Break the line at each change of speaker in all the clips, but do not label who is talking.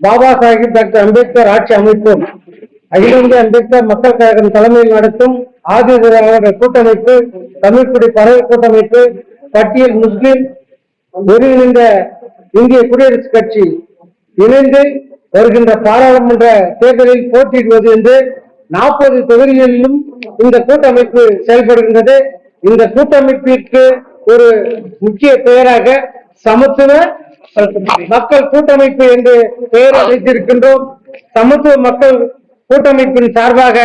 Baba Sahib doctor Ambedkar ஆட்சி அமைப்பும் அகில இந்திய அம்பேத்கர் மக்கள் கழகம் தலைமையில் நடத்தும் ஆதி கூட்டமைப்பு தமிழ்குடி பறவை கூட்டமைப்பு பட்டியல் முஸ்லிம் ஒருங்கிணைந்த இந்திய குடியரசுக் கட்சி இணைந்து வருகின்ற பாராளுமன்ற தேர்தலில் போட்டியிடுவது என்று நாற்பது தொகுதிகளிலும் இந்த கூட்டமைப்பு செயல்படுகின்றது. இந்த கூட்டமைப்பிற்கு ஒரு முக்கிய பெயராக சமத்துவ மக்கள் கூட்டமைப்பு என்று பெயர் வைத்திருக்கின்றோம் சமத்துவ மக்கள் கூட்டமைப்பின் சார்பாக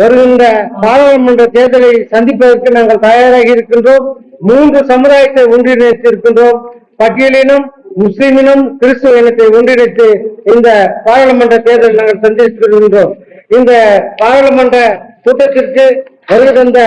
வருகின்ற பாராளுமன்ற தேர்தலை சந்திப்பதற்கு நாங்கள் தயாராகி இருக்கின்றோம். மூன்று சமுதாயத்தை ஒன்றிணைத்திருக்கின்றோம். பட்டியலினம் முஸ்லிமினம் கிறிஸ்துவ இனத்தை ஒன்றிணைத்து இந்த பாராளுமன்ற தேர்தலை நாங்கள் சந்தித்திருக்கின்றோம். இந்த பாராளுமன்ற கூட்டத்திற்கு வருகின்ற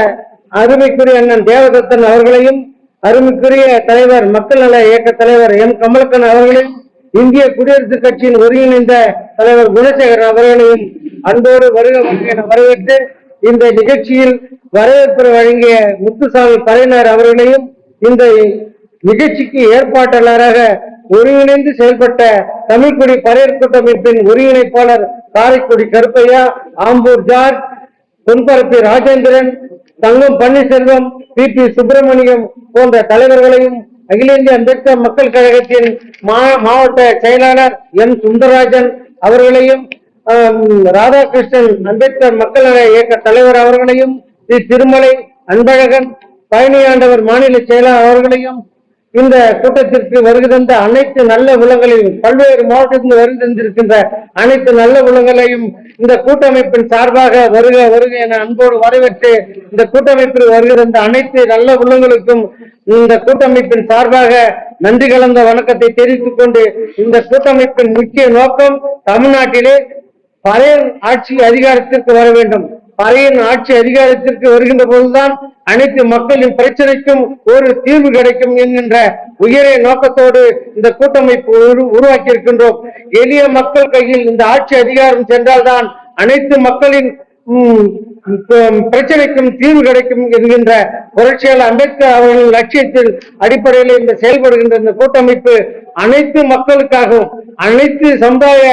அருமைக்குரிய அண்ணன் தேவதத்தன் அவர்களையும் அருமைக்குரிய தலைவர் மக்கள் நல இயக்க தலைவர் எம். கமலக்கன் அவர்களையும் இந்திய குடியரசுக் கட்சியின் ஒருங்கிணைந்த தலைவர் குணசேகரன் அவர்களையும் அன்போடு வருக வரவேற்று இந்த நிகழ்ச்சியில் வரவேற்பு வழங்கிய முத்துசாமி பறையினர் அவர்களையும் இந்த நிகழ்ச்சிக்கு ஏற்பாட்டாளராக ஒருங்கிணைந்து செயல்பட்ட தமிழ்குடி பறையர் கூட்டமைப்பின் ஒருங்கிணைப்பாளர் Karaikudi Karuppaiya Ambur George Ponparappi Rajendran Thangam Panneerselvam P. P. Subramaniam போன்ற தலைவர்களையும் அகில இந்திய அம்பேத்கர் மக்கள் கழகத்தின் மா- மாவட்ட செயலாளர் எம். சுந்தரராஜன் அவர்களையும் ராதாகிருஷ்ணன் அம்பேத்கர் மக்கள் நல இயக்க தலைவர் அவர்களையும் ஸ்ரீ திருமலை அன்பழகன் பழனியாண்டவர் மாநில செயலாளர் அவர்களையும் இந்த கூட்டத்திற்கு வருகை தந்த அனைத்து நல்ல உள்ளங்களையும் பல்வேறு மாவட்டத்தில் வருகை அனைத்து நல்ல உள்ளங்களையும் இந்த கூட்டமைப்பின் சார்பாக வருக வருக என அன்போடு வரவேற்று இந்த கூட்டமைப்பில் வருகை தந்த அனைத்து நல்ல உள்ளங்களுக்கும் இந்த கூட்டமைப்பின் சார்பாக நன்றி கலந்த வணக்கத்தை தெரிவித்துக் கொண்டு இந்த கூட்டமைப்பின் முக்கிய நோக்கம் தமிழ்நாட்டிலே பழைய ஆட்சி அதிகாரத்திற்கு வர வேண்டும். பழையின் ஆட்சி அதிகாரத்திற்கு வருகின்ற போதுதான் அனைத்து மக்களின் பிரச்சனைக்கும் ஒரு தீர்வு கிடைக்கும் என்கின்ற உயரிய நோக்கத்தோடு இந்த கூட்டமைப்பு உருவாக்கி இருக்கின்றோம் எளிய மக்கள் கையில் இந்த ஆட்சி அதிகாரம் சென்றால்தான் அனைத்து மக்களின் பிரச்சனைக்கும் தீர்வு கிடைக்கும் என்கின்ற புரட்சியாளர் அம்பேத்கர் அவர்களின் லட்சியத்தில் அடிப்படையில் இந்த செயல்படுகின்ற இந்த கூட்டமைப்பு அனைத்து மக்களுக்காகவும் அனைத்து சமுதாய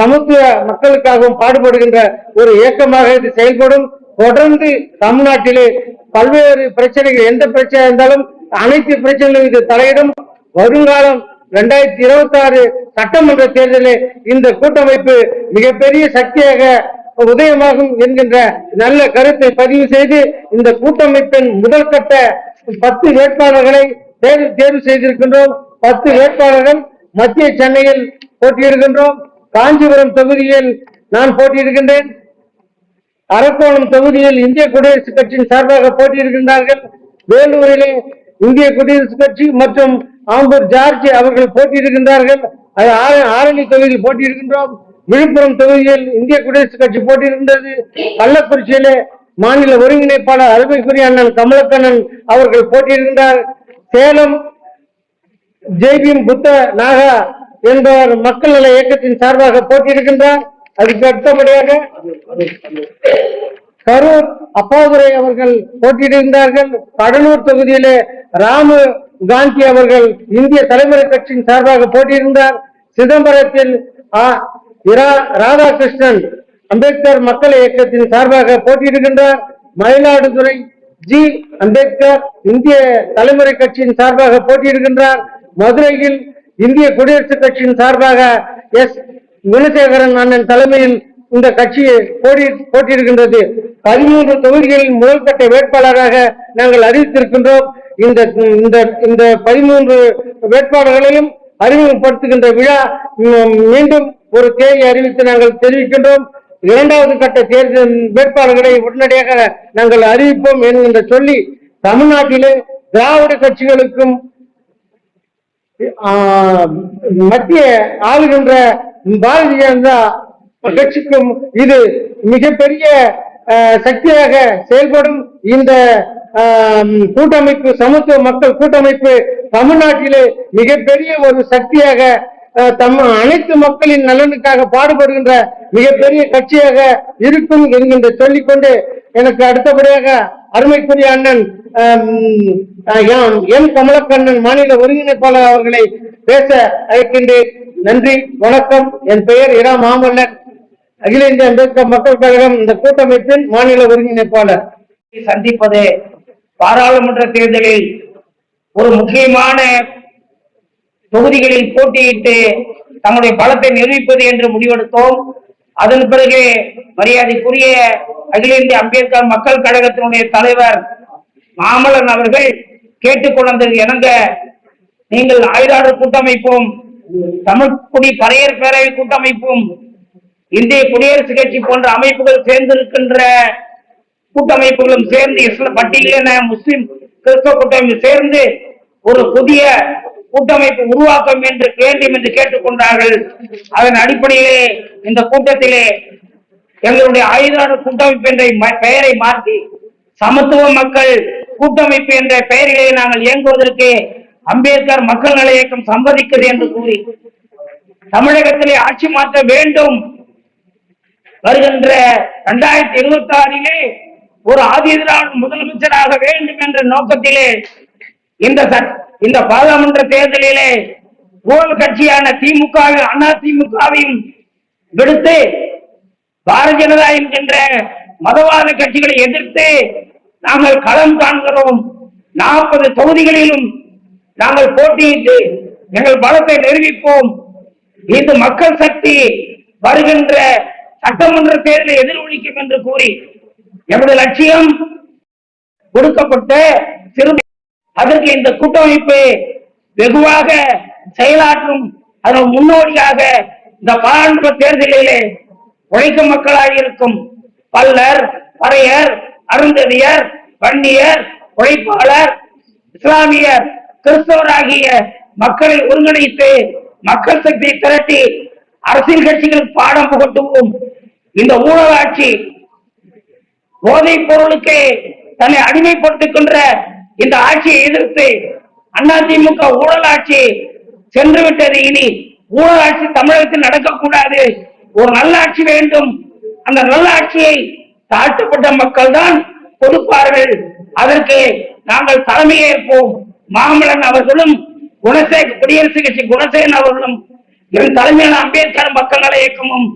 சமத்துவ மக்களுக்காகவும் பாடுபடுகின்ற ஒரு இயக்கமாக இது செயல்படும். தொடர்ந்து தமிழ்நாட்டிலே பல்வேறு பிரச்சனைகள் எந்த பிரச்சனை இருந்தாலும் அனைத்து பிரச்சனைகளும் இது தலையிடும். வருங்காலம் இரண்டாயிரத்தி இருபத்தி ஆறு சட்டமன்ற தேர்தலில் இந்த கூட்டமைப்பு மிகப்பெரிய சக்தியாக உதயமாகும் என்கின்ற நல்ல கருத்தை பதிவு செய்து இந்த கூட்டமைப்பின் முதல் கட்ட பத்து வேட்பாளர்களை தேர்வு தேர்வு செய்திருக்கின்றோம். பத்து வேட்பாளர்கள் மத்திய சென்னையில் போட்டியிடுகின்றோம். காஞ்சிபுரம் தொகுதியில் நான் போட்டியிடுகின்றேன். அரக்கோணம் தொகுதியில் இந்திய குடியரசுக் கட்சியின் சார்பாக போட்டியிடுகின்றார்கள். வேலூரிலே இந்திய குடியரசுக் கட்சி மற்றும் ஆம்பூர் ஜார்ஜ் அவர்கள் போட்டியிடுகின்றார்கள். அது ஆரணி தொகுதியில் போட்டியிடுகின்றோம். விழுப்புரம் தொகுதியில் இந்திய குடியரசுக் கட்சி போட்டியிருந்தது. கள்ளக்குறிச்சியிலே மாநில ஒருங்கிணைப்பாளர் அருமைக்குரிய அண்ணன் கமலக்கண்ணன் அவர்கள் போட்டியிருந்தார். சேலம் ஜெய்பீம் புத்த நாகா என்பவர் மக்கள் நல இயக்கத்தின் சார்பாக போட்டியிருக்கின்றார் அதுக்கு அடுத்தபடியாக கரூர் அப்பாதுரை அவர்கள் போட்டியிட்டிருந்தார்கள் கடலூர் தொகுதியிலே ராமு காந்தி அவர்கள் இந்திய தலைமுறை கட்சியின் சார்பாக போட்டியிருந்தார். சிதம்பரத்தில் இரா- ராதாகிருஷ்ணன் அம்பேத்கர் மக்கள் இயக்கத்தின் சார்பாக போட்டியிடுகின்றார் மயிலாடுதுறை ஜி. அம்பேத்கர் இந்திய தலைமுறை கட்சியின் சார்பாக போட்டியிடுகின்றார் மதுரையில் இந்திய குடியரசுக் கட்சியின் சார்பாக எஸ். குணசேகரன் அண்ணன் தலைமையில் இந்த கட்சி போட்டி போட்டியிடுகின்றது. பதிமூன்று தொகுதிகளில் முதல் கட்ட வேட்பாளராக நாங்கள் அறிவித்திருக்கின்றோம். இந்த இந்த இந்த பதிமூன்று வேட்பாளர்களையும் அறிமுகப்படுத்துகின்ற விழா மீண்டும் ஒரு தேதி அறிவித்து நாங்கள் தெரிவிக்கின்றோம். இரண்டாவது கட்ட தேர்தல் வேட்பாளர்களை உடனடியாக நாங்கள் அறிவிப்போம் என்கின்ற சொல்லி தமிழ்நாட்டிலே திராவிட கட்சிகளுக்கும் ஆஹ், மத்திய ஆளுகின்ற பாரதிய ஜனதா கட்சிக்கும் இது மிகப்பெரிய சக்தியாக செயல்படும். இந்த ஆஹ், கூட்டமைப்பு சமத்துவ மக்கள் கூட்டமைப்பு தமிழ்நாட்டிலே மிகப்பெரிய ஒரு சக்தியாக தம் அனைத்து மக்களின் நலனுக்காக பாடுபடுகின்ற மிகப்பெரிய கட்சியாக இருக்கும் என்கின்ற சொல்லிக்கொண்டு எனக்கு அடுத்தபடியாக அருமைக்குரிய அண்ணன் எம் எம் கமலக்கண்ணன் மாநில ஒருங்கிணைப்பாளர் அவர்களை பேச அழைக்கின்றேன். நன்றி வணக்கம். என் பெயர் இரா மாமல்லன். அகில இந்திய அம்பேத்கர் மக்கள் கழகம் இந்த கூட்டமைப்பின் மாநில ஒருங்கிணைப்பாளர்.
சந்திப்பது பாராளுமன்ற தேர்தலில் ஒரு முக்கியமான தொகுதிகளில் போட்டியிட்டு தங்களுடைய பலத்தை நிரூபிப்பது என்று முடிவெடுத்தோம். அதன் பிறகு மரியாதைக்குரிய அகில இந்திய அம்பேத்கர் மக்கள் கழகத்தினுடைய தலைவர் மாமலன் அவர்கள் கேட்டுக்கொண்டது இணங்க நீங்கள் ஆயுதாளர் கூட்டமைப்பும் தமிழ் குடி பறையர் பேரவை கூட்டமைப்பும் இந்திய குடியரசு கட்சி போன்ற அமைப்புகள் சேர்ந்திருக்கின்ற கூட்டமைப்புகளும் சேர்ந்து இஸ்லாம் பட்டியலின முஸ்லிம் கிறிஸ்தவ கூட்டமைப்பு சேர்ந்து ஒரு புதிய கூட்டமைப்பு உருவாக்க என்று வேண்டும் என்று கேட்டுக்கொண்டார்கள். அதன் அடிப்படையிலே இந்த கூட்டத்திலே எங்களுடைய ஆயுதான கூட்டமைப்பு என்ற பெயரை மாற்றி சமத்துவ மக்கள் கூட்டமைப்பு என்ற பெயரிலே நாங்கள் இயங்குவதற்கு அம்பேத்கர் மக்கள் நல இயக்கம் சம்மதிக்கிறது என்று கூறி தமிழகத்திலே ஆட்சி மாற்ற வேண்டும் வருகின்ற இரண்டாயிரத்தி இருபத்தி ஆறிலே ஒரு ஆதிதிராவிட முதலமைச்சராக வேண்டும் என்ற நோக்கத்திலே இந்த இந்த பாராளுமன்ற தேர்தலிலே ஊழல் கட்சியான திமுக அதிமுகவையும் விடுத்து பாரதிய ஜனதா என்கின்ற மதவாத கட்சிகளை எதிர்த்து நாங்கள் களம் காண்கிறோம். நாற்பது தொகுதிகளிலும் நாங்கள் போட்டியிட்டு எங்கள் பலத்தை நிரூபிப்போம். இது மக்கள் சக்தி வருகின்ற சட்டமன்ற தேர்தலை எதிரொலிக்கும் என்று கூறி எமது லட்சியம் கொடுக்கப்பட்ட சிறு அதற்கு இந்த கூட்டமைப்பு வெகுவாக செயலாற்றும் அதன் முன்னோடியாக இந்த பாராளுமன்ற தேர்தலிலே உழைக்கும் மக்களாக இருக்கும் பல்லர் பறையர் அருந்ததியர் வன்னியர் உழைப்பாளர் இஸ்லாமியர் கிறிஸ்தவர் ஆகிய மக்களை ஒருங்கிணைத்து மக்கள் சக்தியை திரட்டி அரசியல் கட்சிகள் பாடம் புகட்டுவோம். இந்த ஊழலாட்சி போதைப் பொருளுக்கு தன்னை அடிமைப்படுத்திக் இந்த ஆட்சியை எதிர்த்து அதிமுக ஊழல் ஆட்சி சென்று விட்டது இனி. ஊழல் ஆட்சி தமிழகத்தில் நடக்கக்கூடாது. ஒரு நல்லாட்சி வேண்டும். அந்த நல்லாட்சியை தாழ்த்தப்பட்ட மக்கள் தான் கொடுப்பார்கள். அதற்கு நாங்கள் தலைமையேற்போம் மாமலன் அவர்களும் குணசேக குடியரசு கட்சி குணசேகரன் அவர்களும் என் தலைமையிலான அம்பேத்கர் மக்கள் நல இயக்கமும்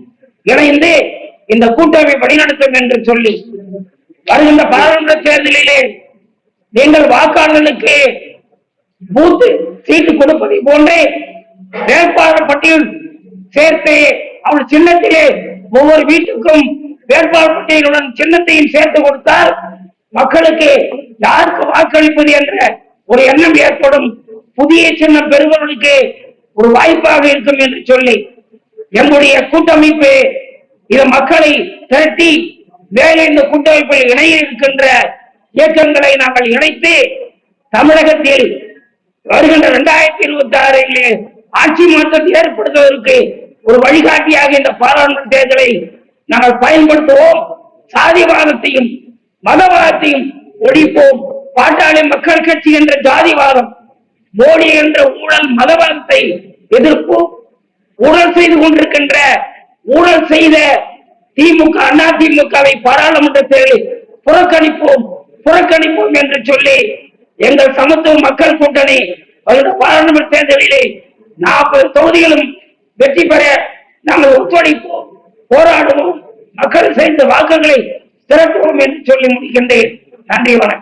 இணைந்து இந்த கூட்டமை வழிநடத்தும் என்று சொல்லி வருகின்ற பாராளுமன்ற தேர்தலிலே நீங்கள் வாக்காளர்களுக்கு பூத்து சீட்டு கொடுப்பதை போன்றே வேட்பாளர் பட்டியல் சேர்த்து அவள் சின்னத்திலே ஒவ்வொரு வீட்டுக்கும் வேட்பாளர் பட்டியலுடன் சின்னத்தையும் சேர்த்து கொடுத்தால் மக்களுக்கு யாருக்கு வாக்களிப்பது என்ற ஒரு எண்ணம் ஏற்படும். புதிய சின்னம் பெறுபவர்களுக்கு ஒரு வாய்ப்பாக இருக்கும் என்று சொல்லி எங்களுடைய கூட்டமைப்பு இது மக்களை திரட்டி வேலை இந்த கூட்டமைப்பில் இணைய இருக்கின்ற இயக்கங்களை நாங்கள் இணைத்து தமிழகத்தில் வருகின்ற இரண்டாயிரத்தி இருபத்தி ஆறிலே ஆட்சி மாற்றத்தை ஏற்படுத்துவதற்கு ஒரு வழிகாட்டியாக இந்த பாராளுமன்ற தேர்தலை நாங்கள் பயன்படுத்துவோம். சாதிவாதத்தையும் மதவாதத்தையும் ஒழிப்போம். பாட்டாளி மக்கள் கட்சி என்ற ஜாதிவாதம் மோடி என்ற ஊழல் மதவாதத்தை எதிர்ப்போம் ஊழல் செய்து கொண்டிருக்கின்ற ஊழல் செய்த திமுக அண்ணா திமுகவை பாராளுமன்ற தேர்தலில் புறக்கணிப்போம். புறக்கணிப்போம் என்று சொல்லி எங்கள் சமத்துவ மக்கள் கூட்டணி வருட பாராளுமன்ற தேர்தலிலே நாற்பது தொகுதிகளும் வெற்றி பெற நாங்கள் ஒத்துழைப்போம் போராடுவோம் மக்கள் சேர்ந்த வாக்குகளை திரட்டுவோம் என்று சொல்லி முடிக்கின்றேன். நன்றி வணக்கம்.